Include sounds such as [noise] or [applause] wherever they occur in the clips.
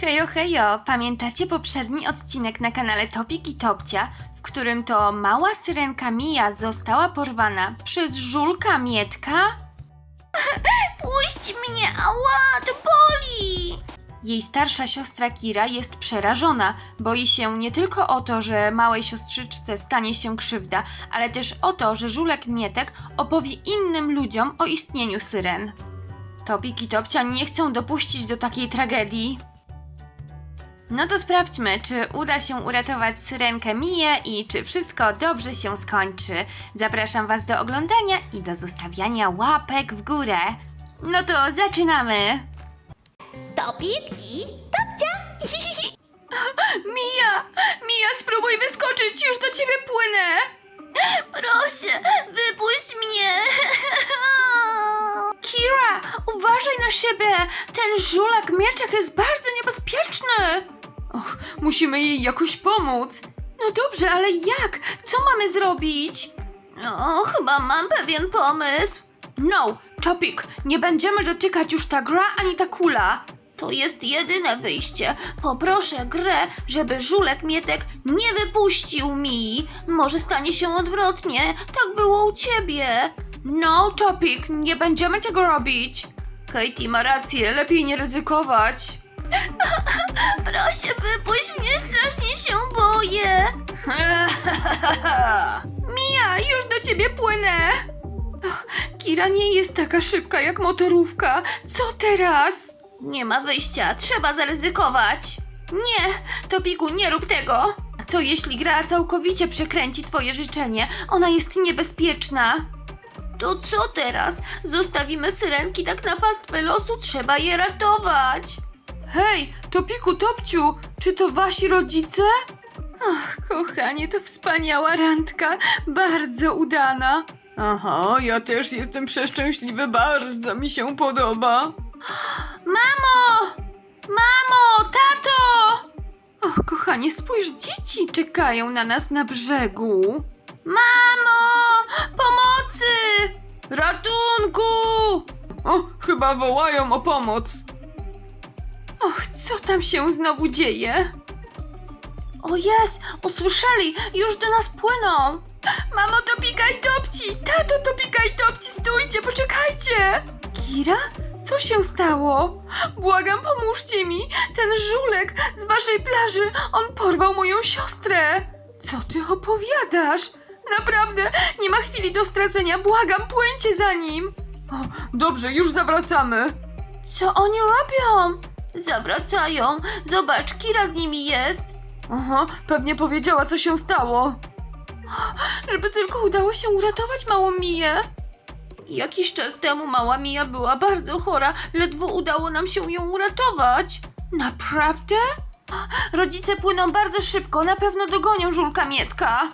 Hejo, hejo! Pamiętacie poprzedni odcinek na kanale Topik i Topcia, w którym to mała syrenka Mia została porwana przez żulka Mietka? [laughs] Puść mnie, ała, to boli! Jej starsza siostra Kira jest przerażona. Boi się nie tylko o to, że małej siostrzyczce stanie się krzywda, ale też o to, że żulek Mietek opowie innym ludziom o istnieniu syren. Topik i Topcia nie chcą dopuścić do takiej tragedii. No to sprawdźmy, czy uda się uratować syrenkę Miję i czy wszystko dobrze się skończy. Zapraszam Was do oglądania i do zostawiania łapek w górę. No to zaczynamy! Topik i Topcia. [laughs] Mija! Mija, spróbuj wyskoczyć, już do ciebie płynę! Proszę, wypuść mnie. [laughs] Kira, uważaj na siebie! Ten żulak mieczek jest bardzo niebezpieczny! Och, musimy jej jakoś pomóc. No dobrze, ale jak? Co mamy zrobić? No, chyba mam pewien pomysł. No, Topik, nie będziemy dotykać już ta gra ani ta kula. To jest jedyne wyjście. Poproszę grę, żeby żulek Mietek nie wypuścił mi. Może stanie się odwrotnie. Tak było u ciebie. No, Topik, nie będziemy tego robić. Katie ma rację, lepiej nie ryzykować. [laughs] Proszę, wypuść mnie, strasznie się boję. [laughs] Mia, już do ciebie płynę! Kira nie jest taka szybka jak motorówka. Co teraz? Nie ma wyjścia, trzeba zaryzykować. Nie, Topiku, nie rób tego! A co jeśli gra całkowicie przekręci twoje życzenie? Ona jest niebezpieczna. To co teraz? Zostawimy syrenki tak na pastwę losu, trzeba je ratować. Hej, Topiku, Topciu, czy to wasi rodzice? Ach, kochanie, to wspaniała randka, bardzo udana. Aha, ja też jestem przeszczęśliwy, bardzo mi się podoba. Mamo! Mamo, tato! Och, kochanie, spójrz, dzieci czekają na nas na brzegu. Mamo! Pomocy! Ratunku! O, chyba wołają o pomoc. Och, co tam się znowu dzieje? O jest, usłyszeli, już do nas płyną. Mamo, to pikaj topci! Tato, to pikaj topci, stójcie, poczekajcie! Kira? Co się stało? Błagam, pomóżcie mi! Ten żulek z waszej plaży, on porwał moją siostrę! Co ty opowiadasz? Naprawdę, nie ma chwili do stracenia, błagam, płyńcie za nim! O, dobrze, już zawracamy. Co oni robią? Zawracają. Zobacz, Kira z nimi jest. Aha, pewnie powiedziała, co się stało. Żeby tylko udało się uratować małą Miję. Jakiś czas temu mała Mija była bardzo chora, ledwo udało nam się ją uratować. Naprawdę? Rodzice płyną bardzo szybko, na pewno dogonią żulka Mietka.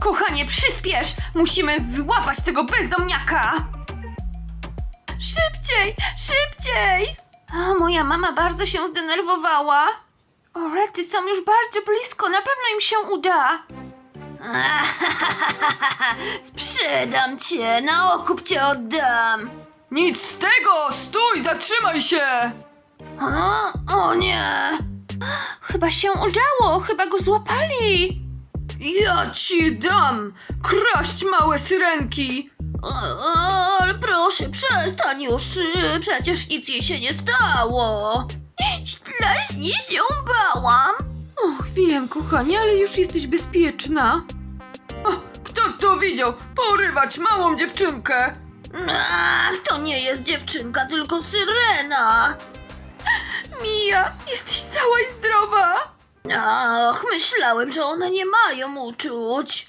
Kochanie, przyspiesz! Musimy złapać tego bezdomniaka! Szybciej, szybciej! A, moja mama bardzo się zdenerwowała. O, rety są już bardzo blisko, na pewno im się uda. [laughs] Sprzedam cię, na okup cię oddam. Nic z tego! Stój, zatrzymaj się! A? O nie. Chyba się udało, chyba go złapali. Ja ci dam! Kraść małe syrenki! Ale proszę, przestań już, przecież nic jej się nie stało. Strasznie się bałam. Och, wiem, kochanie, ale już jesteś bezpieczna. O, kto to widział? Porywać małą dziewczynkę! Ach, to nie jest dziewczynka, tylko syrena. Mija, jesteś cała i zdrowa! Ach, myślałem, że one nie mają uczuć.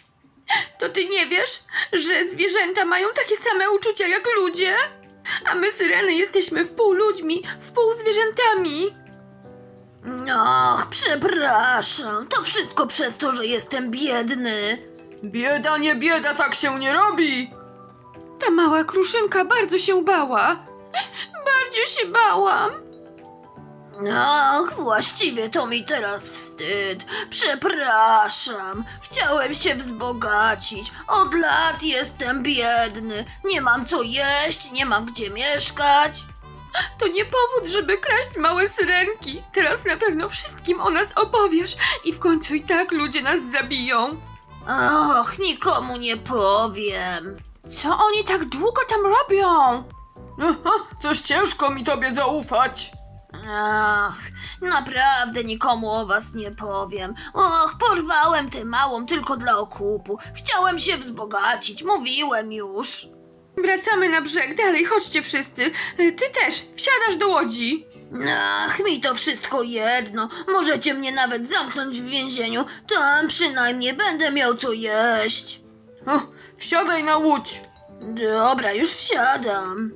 To ty nie wiesz, że zwierzęta mają takie same uczucia jak ludzie? A my, syreny, jesteśmy wpół ludźmi, wpół zwierzętami. Ach, przepraszam, to wszystko przez to, że jestem biedny. Bieda, nie bieda, tak się nie robi! Ta mała kruszynka bardzo się bała. Bardzo się bałam. Ach, właściwie to mi teraz wstyd. Przepraszam. Chciałem się wzbogacić. Od lat jestem biedny. Nie mam co jeść, nie mam gdzie mieszkać. To nie powód, żeby kraść małe syrenki. Teraz na pewno wszystkim o nas opowiesz i w końcu i tak ludzie nas zabiją. Och, nikomu nie powiem. Co oni tak długo tam robią? Aha, coś ciężko mi tobie zaufać. Ach, naprawdę nikomu o was nie powiem. Och, porwałem tę małą tylko dla okupu. Chciałem się wzbogacić, mówiłem już. Wracamy na brzeg, dalej, chodźcie wszyscy. Y, Ty też, wsiadasz do łodzi. Ach, mi to wszystko jedno. Możecie mnie nawet zamknąć w więzieniu. Tam przynajmniej będę miał co jeść. O, wsiadaj na łódź. Dobra, już wsiadam.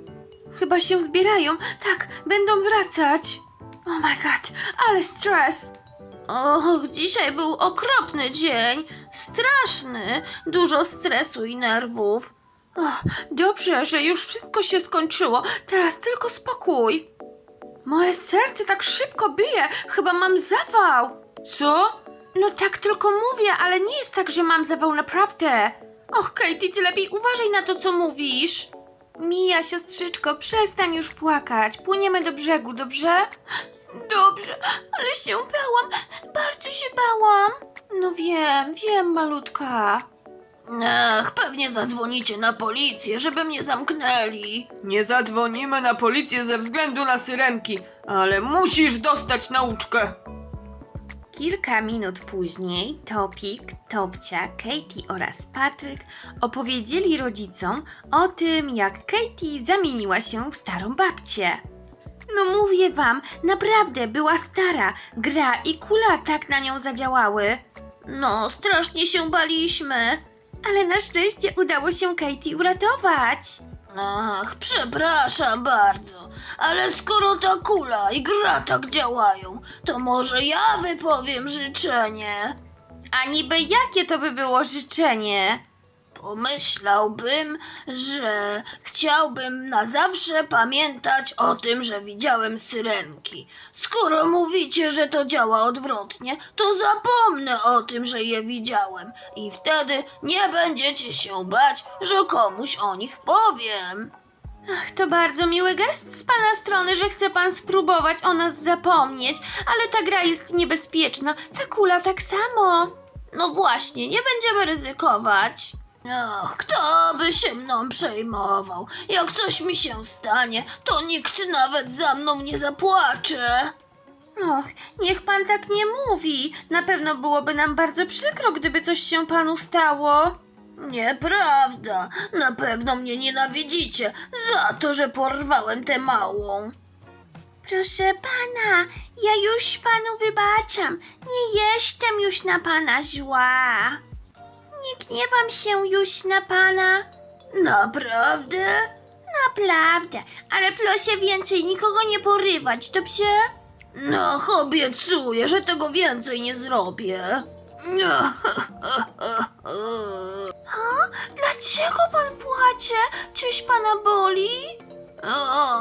Chyba się zbierają. Tak, będą wracać. Oh my god, ale stres. Och, dzisiaj był okropny dzień. Straszny. Dużo stresu i nerwów. Och, dobrze, że już wszystko się skończyło. Teraz tylko spokój. Moje serce tak szybko bije. Chyba mam zawał. Co? No tak tylko mówię, ale nie jest tak, że mam zawał naprawdę. Och, Katie, ty lepiej uważaj na to, co mówisz. Mija, siostrzyczko, przestań już płakać. Płyniemy do brzegu, dobrze? Dobrze, ale się bałam. Bardzo się bałam. No wiem, wiem, malutka. Ach, pewnie zadzwonicie na policję, żeby mnie zamknęli. Nie zadzwonimy na policję ze względu na syrenki, ale musisz dostać nauczkę. Kilka minut później Topik, Topcia, Katie oraz Patryk opowiedzieli rodzicom o tym, jak Katie zamieniła się w starą babcię. No mówię wam, naprawdę była stara. Gra i kula tak na nią zadziałały. No, strasznie się baliśmy. Ale na szczęście udało się Katie uratować. Ach, przepraszam bardzo, ale skoro ta kula i gra tak działają, to może ja wypowiem życzenie. A niby jakie to by było życzenie? Pomyślałbym, że chciałbym na zawsze pamiętać o tym, że widziałem syrenki. Skoro mówicie, że to działa odwrotnie, to zapomnę o tym, że je widziałem i wtedy nie będziecie się bać, że komuś o nich powiem. Ach, to bardzo miły gest z pana strony, że chce pan spróbować o nas zapomnieć, ale ta gra jest niebezpieczna, ta kula tak samo. No właśnie, nie będziemy ryzykować. Ach, kto by się mną przejmował? Jak coś mi się stanie, to nikt nawet za mną nie zapłacze. Och, niech pan tak nie mówi. Na pewno byłoby nam bardzo przykro, gdyby coś się panu stało. Nieprawda. Na pewno mnie nienawidzicie za to, że porwałem tę małą. Proszę pana, ja już panu wybaczam. Nie jestem już na pana zła. Nie gniewam się już na pana. Naprawdę? Naprawdę, ale proszę więcej nikogo nie porywać, dobrze? No, obiecuję, że tego więcej nie zrobię. No, Dlaczego pan płacze? Czyż pana boli?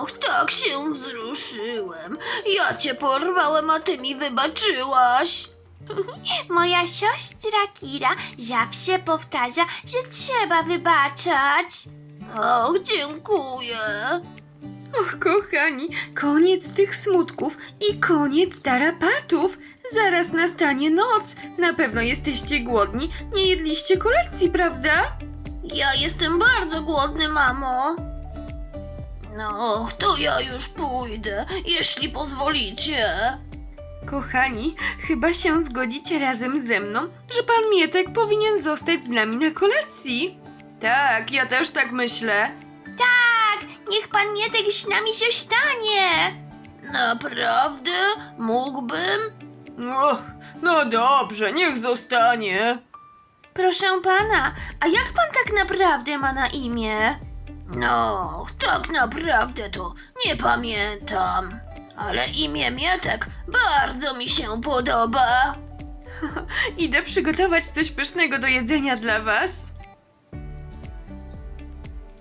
Och, tak się wzruszyłem. Ja cię porwałem, a ty mi wybaczyłaś. [laughs] Moja siostra Kira zawsze powtarza, że trzeba wybaczać. Och, dziękuję. Och, kochani, koniec tych smutków i koniec tarapatów. Zaraz nastanie noc. Na pewno jesteście głodni. Nie jedliście kolacji, prawda? Ja jestem bardzo głodny, mamo. No, to ja już pójdę, jeśli pozwolicie. Kochani, chyba się zgodzicie razem ze mną, że pan Mietek powinien zostać z nami na kolacji. Tak, ja też tak myślę. Tak, niech pan Mietek z nami się stanie. Naprawdę? Mógłbym? Och, no dobrze, niech zostanie. Proszę pana, a jak pan tak naprawdę ma na imię? No, tak naprawdę to nie pamiętam. Ale imię Mietek bardzo mi się podoba. [laughs] Idę przygotować coś pysznego do jedzenia dla was.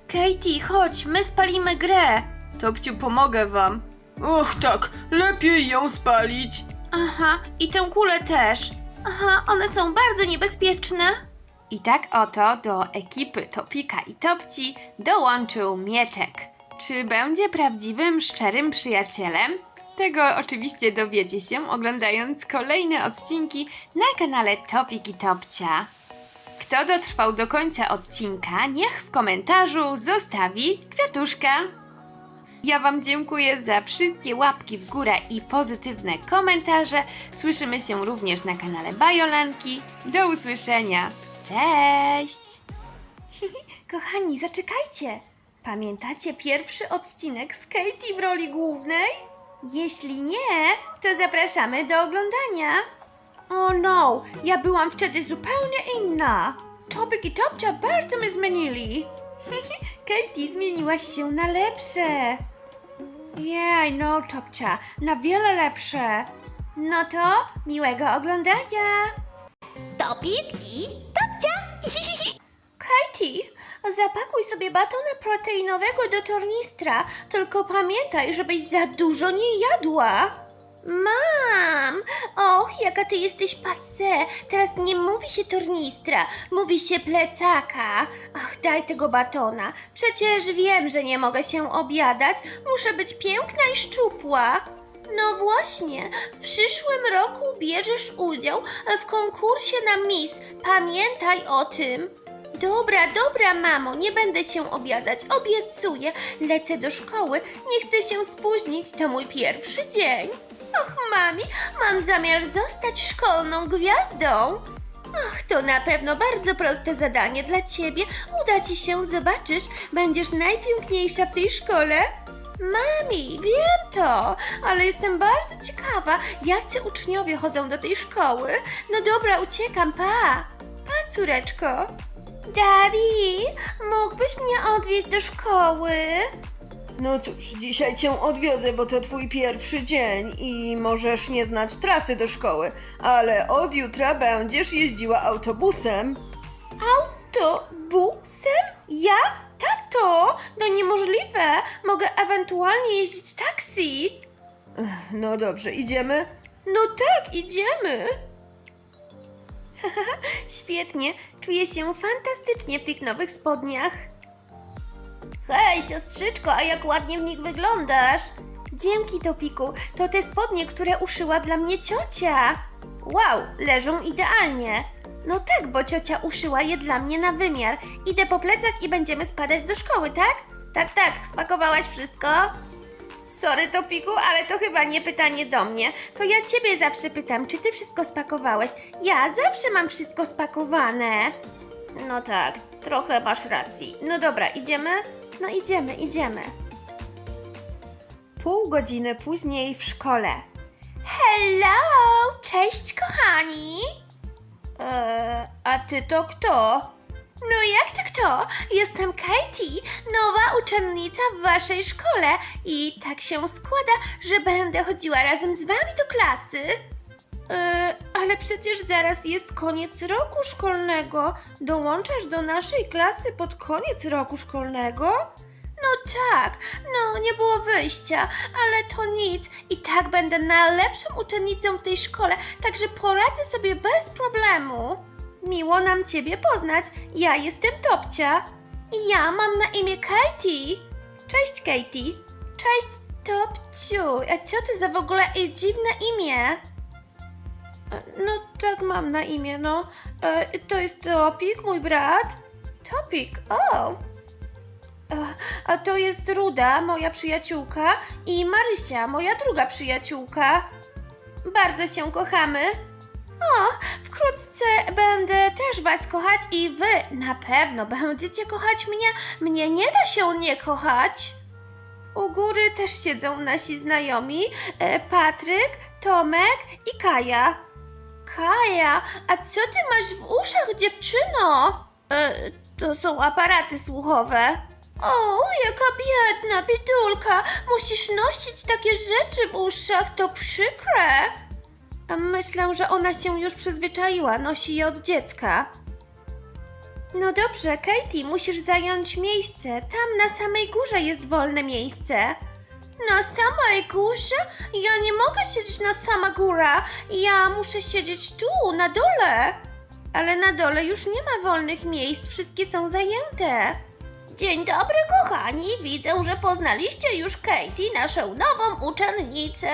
Katie, chodź, my spalimy grę. Topciu, pomogę wam. Och tak, lepiej ją spalić. Aha, i tę kulę też. Aha, one są bardzo niebezpieczne. I tak oto do ekipy Topika i Topci dołączył Mietek, czy będzie prawdziwym, szczerym przyjacielem? Tego oczywiście dowiecie się oglądając kolejne odcinki na kanale Topik i Topcia. Kto dotrwał do końca odcinka, niech w komentarzu zostawi kwiatuszka. Ja Wam dziękuję za wszystkie łapki w górę i pozytywne komentarze. Słyszymy się również na kanale Bajolanki. Do usłyszenia. Cześć! [laughs] Kochani, zaczekajcie! Pamiętacie pierwszy odcinek z Katie w roli głównej? Jeśli nie, to zapraszamy do oglądania. O no, ja byłam wtedy zupełnie inna. Topik i Topcia bardzo mnie zmienili. [laughs] Katie, zmieniłaś się na lepsze. Jej, no Topcia, na wiele lepsze. No to miłego oglądania. Topik i zapakuj sobie batona proteinowego do tornistra, tylko pamiętaj, żebyś za dużo nie jadła. Mam! Och, jaka ty jesteś passe! Teraz nie mówi się tornistra, mówi się plecaka. Ach, daj tego batona. Przecież wiem, że nie mogę się obiadać. Muszę być piękna i szczupła. No właśnie, w przyszłym roku bierzesz udział w konkursie na Miss. Pamiętaj o tym. Dobra, dobra, mamo, nie będę się obiadać, obiecuję. Lecę do szkoły, nie chcę się spóźnić, to mój pierwszy dzień. Och, mami, mam zamiar zostać szkolną gwiazdą. Ach, to na pewno bardzo proste zadanie dla ciebie. Uda ci się, zobaczysz, będziesz najpiękniejsza w tej szkole. Mami, wiem to, ale jestem bardzo ciekawa, jacy uczniowie chodzą do tej szkoły. No dobra, uciekam, pa. Pa, córeczko. Daddy, mógłbyś mnie odwieźć do szkoły? No cóż, dzisiaj cię odwiozę, bo to twój pierwszy dzień i możesz nie znać trasy do szkoły, ale od jutra będziesz jeździła autobusem. Autobusem? Ja? Tato, to niemożliwe. Mogę ewentualnie jeździć taksi. No dobrze, idziemy? No tak, idziemy. [laughs] Świetnie, czuję się fantastycznie w tych nowych spodniach. Hej, siostrzyczko, a jak ładnie w nich wyglądasz. Dzięki, Topiku. To te spodnie, które uszyła dla mnie ciocia. Wow, leżą idealnie. No tak, bo ciocia uszyła je dla mnie na wymiar. Idę po plecach i będziemy spadać do szkoły, tak? Tak, tak. Spakowałaś wszystko? Sorry, Topiku, ale to chyba nie pytanie do mnie. To ja ciebie zawsze pytam, czy ty wszystko spakowałeś. Ja zawsze mam wszystko spakowane. No tak, trochę masz racji. No dobra, idziemy? No idziemy, idziemy. Pół godziny później w szkole. Hello! Cześć, kochani! Eee, a ty to kto? No jak to kto? Jestem Katie, nowa uczennica w waszej szkole i tak się składa, że będę chodziła razem z wami do klasy. E, ale przecież zaraz jest koniec roku szkolnego. Dołączasz do naszej klasy pod koniec roku szkolnego? No tak, no nie było wyjścia, ale to nic. I tak będę najlepszą uczennicą w tej szkole, także poradzę sobie bez problemu. Miło nam Ciebie poznać. Ja jestem Topcia. I ja mam na imię Katie. Cześć, Katie. Cześć, Topciu. A co to za w ogóle jest dziwne imię? E, No tak mam na imię, no. E, to jest Topik, mój brat. Topik, o. E, A to jest Ruda, moja przyjaciółka i Marysia, moja druga przyjaciółka. Bardzo się kochamy. O, wkrótce będę też was kochać i wy na pewno będziecie kochać mnie. Mnie nie da się nie kochać. U góry też siedzą nasi znajomi e, Patryk, Tomek i Kaja. Kaja, a co ty masz w uszach, dziewczyno? E, to są aparaty słuchowe. O, jaka biedna, biedulka. Musisz nosić takie rzeczy w uszach, to przykre. Myślę, że ona się już przyzwyczaiła, nosi je od dziecka. No dobrze, Katie, musisz zająć miejsce. Tam na samej górze jest wolne miejsce. Na samej górze? Ja nie mogę siedzieć na sama góra. Ja muszę siedzieć tu, na dole. Ale na dole już nie ma wolnych miejsc, wszystkie są zajęte. Dzień dobry, kochani. Widzę, że poznaliście już Katie, naszą nową uczennicę.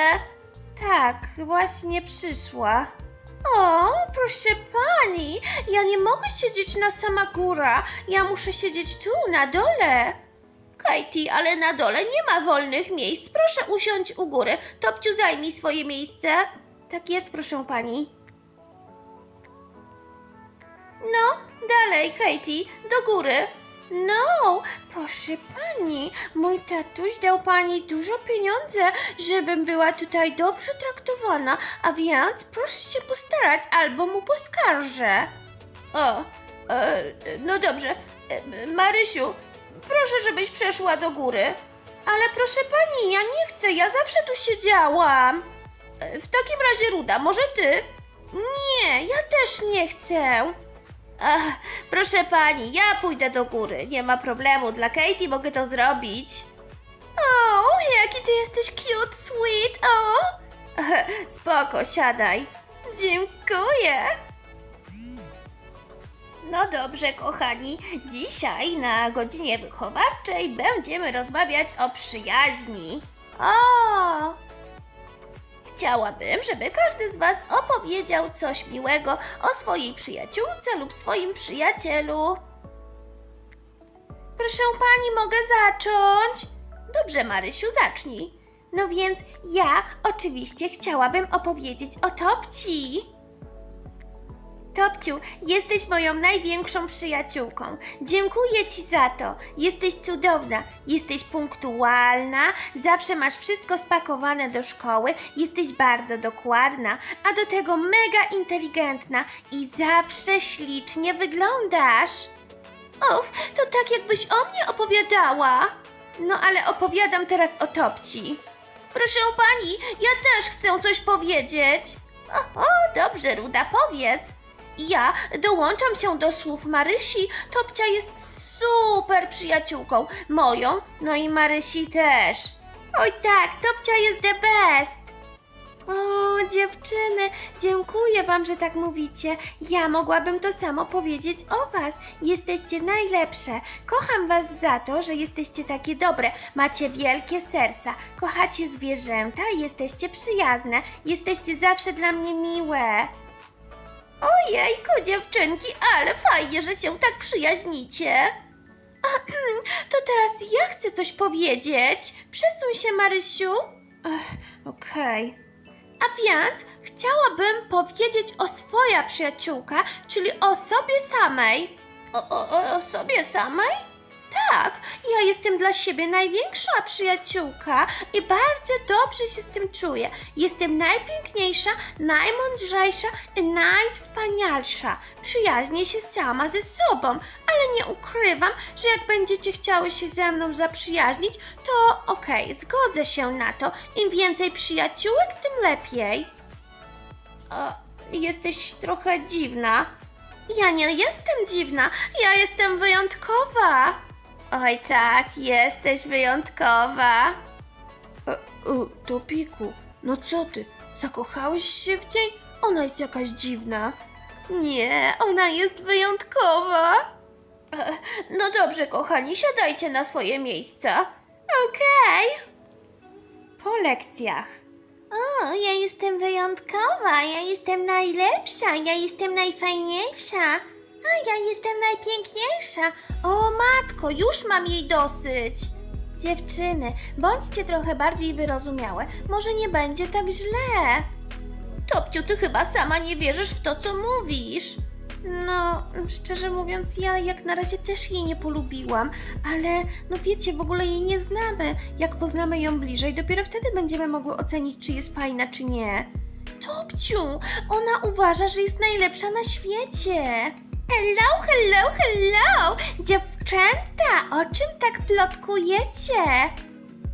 Tak, właśnie przyszła. O, proszę pani, ja nie mogę siedzieć na sama góra. Ja muszę siedzieć tu, na dole. Katie, ale na dole nie ma wolnych miejsc. Proszę usiąść u góry. Topciu, zajmij swoje miejsce. Tak jest, proszę pani. No, dalej, Katie, do góry. No, proszę pani, mój tatuś dał pani dużo pieniędzy, żebym była tutaj dobrze traktowana, a więc proszę się postarać, albo mu poskarżę. O, e, no dobrze. E, Marysiu, proszę, żebyś przeszła do góry. Ale proszę pani, ja nie chcę, ja zawsze tu siedziałam. E, W takim razie, Ruda, może ty? Nie, ja też nie chcę. Ach, proszę pani, ja pójdę do góry. Nie ma problemu, dla Katie mogę to zrobić. O, jaki ty jesteś cute, sweet, o! [laughs] Spoko, siadaj. Dziękuję. No dobrze, kochani. Dzisiaj na godzinie wychowawczej będziemy rozmawiać o przyjaźni. O! Chciałabym, żeby każdy z Was opowiedział coś miłego o swojej przyjaciółce lub swoim przyjacielu. Proszę pani, mogę zacząć? Dobrze, Marysiu, zacznij. No więc ja oczywiście chciałabym opowiedzieć o Topci. Topciu, jesteś moją największą przyjaciółką. Dziękuję Ci za to. Jesteś cudowna, jesteś punktualna, zawsze masz wszystko spakowane do szkoły, jesteś bardzo dokładna, a do tego mega inteligentna i zawsze ślicznie wyglądasz. Och, to tak jakbyś o mnie opowiadała. No ale opowiadam teraz o Topci. Proszę pani, ja też chcę coś powiedzieć. O, o dobrze, Ruda, powiedz. Ja dołączam się do słów Marysi. Topcia jest super przyjaciółką. Moją, no i Marysi też. Oj tak, Topcia jest the best. O, dziewczyny, dziękuję Wam, że tak mówicie. Ja mogłabym to samo powiedzieć o Was. Jesteście najlepsze. Kocham Was za to, że jesteście takie dobre. Macie wielkie serca. Kochacie zwierzęta, jesteście przyjazne. Jesteście zawsze dla mnie miłe. Ojejku, dziewczynki, ale fajnie, że się tak przyjaźnicie. [clears throat] To teraz ja chcę coś powiedzieć. Przesuń się, Marysiu. Ech, Okej. A więc chciałabym powiedzieć o swoja przyjaciółka, czyli o sobie samej. O, o, o sobie samej? Tak, ja jestem dla siebie największa przyjaciółka i bardzo dobrze się z tym czuję. Jestem najpiękniejsza, najmądrzejsza i najwspanialsza. Przyjaźnię się sama ze sobą, ale nie ukrywam, że jak będziecie chciały się ze mną zaprzyjaźnić, to okej, zgodzę się na to. Im więcej przyjaciółek, tym lepiej. O, jesteś trochę dziwna. Ja nie jestem dziwna, ja jestem wyjątkowa. Oj tak, jesteś wyjątkowa. E, e, Topiku, no co ty, zakochałeś się w niej? Ona jest jakaś dziwna. Nie, ona jest wyjątkowa. E, no dobrze, kochani, siadajcie na swoje miejsca. Okej. Po lekcjach. O, ja jestem wyjątkowa, ja jestem najlepsza, ja jestem najfajniejsza, a ja jestem najpiękniejsza. O matko, już mam jej dosyć. Dziewczyny, bądźcie trochę bardziej wyrozumiałe, może nie będzie tak źle. Topciu, ty chyba sama nie wierzysz w to, co mówisz. No, szczerze mówiąc, ja jak na razie też jej nie polubiłam, ale no wiecie, w ogóle jej nie znamy. Jak poznamy ją bliżej, dopiero wtedy będziemy mogły ocenić, czy jest fajna, czy nie. Topciu, ona uważa, że jest najlepsza na świecie. Hello, hello, hello! Dziewczęta, o czym tak plotkujecie?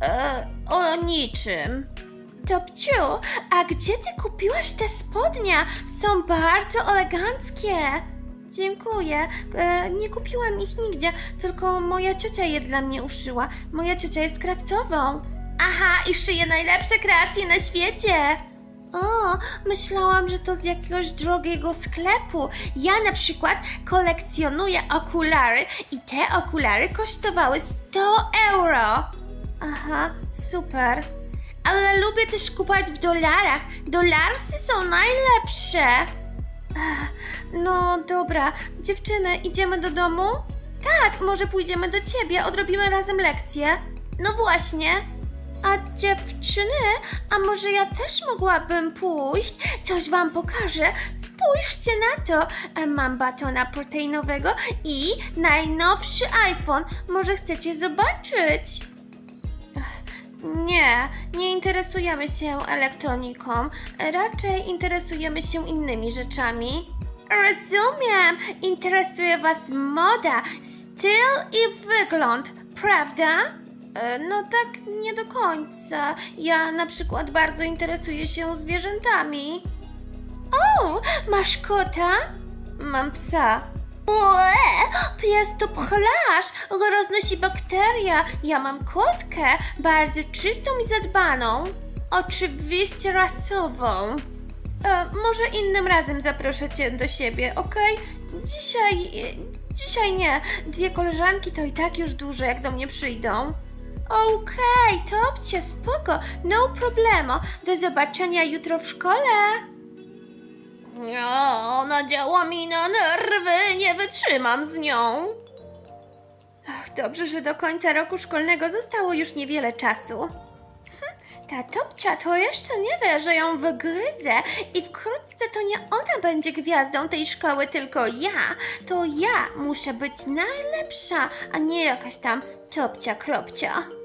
E, o niczym. Topciu, a gdzie ty kupiłaś te spodnia? Są bardzo eleganckie. Dziękuję. E, nie kupiłam ich nigdzie, tylko moja ciocia je dla mnie uszyła. Moja ciocia jest krawcową. Aha, i szyje najlepsze kreacje na świecie. O, myślałam, że to z jakiegoś drogiego sklepu. Ja na przykład kolekcjonuję okulary i te okulary kosztowały 100 euro. Aha, super. Ale lubię też kupować w dolarach. Dolarsy są najlepsze. Ech, No dobra, dziewczyny, idziemy do domu? Tak, może pójdziemy do ciebie, odrobimy razem lekcję. No właśnie. A dziewczyny, a może ja też mogłabym pójść? Coś wam pokażę. Spójrzcie na to. E, Mam batona proteinowego i najnowszy iPhone. Może chcecie zobaczyć? Nie, nie interesujemy się elektroniką. Raczej interesujemy się innymi rzeczami. Rozumiem, interesuje Was moda, styl i wygląd, prawda? E, No tak nie do końca. Ja na przykład bardzo interesuję się zwierzętami. O, masz kota? Mam psa. Ue, pies to pchlarz, roznosi bakteria. Ja mam kotkę, bardzo czystą i zadbaną. Oczywiście rasową. E, może innym razem zaproszę cię do siebie, okej? Dzisiaj. e, Dzisiaj nie. Dwie koleżanki to i tak już dużo, jak do mnie przyjdą. Okej, topcie, spoko, no problemo. Do zobaczenia jutro w szkole. No, ona działa mi na nerwy, nie wytrzymam z nią. Ach, dobrze, że do końca roku szkolnego zostało już niewiele czasu. Hm, Ta topcia to jeszcze nie wie, że ją wygryzę i wkrótce to nie ona będzie gwiazdą tej szkoły, tylko ja. To ja muszę być najlepsza, a nie jakaś tam topcia kropcia.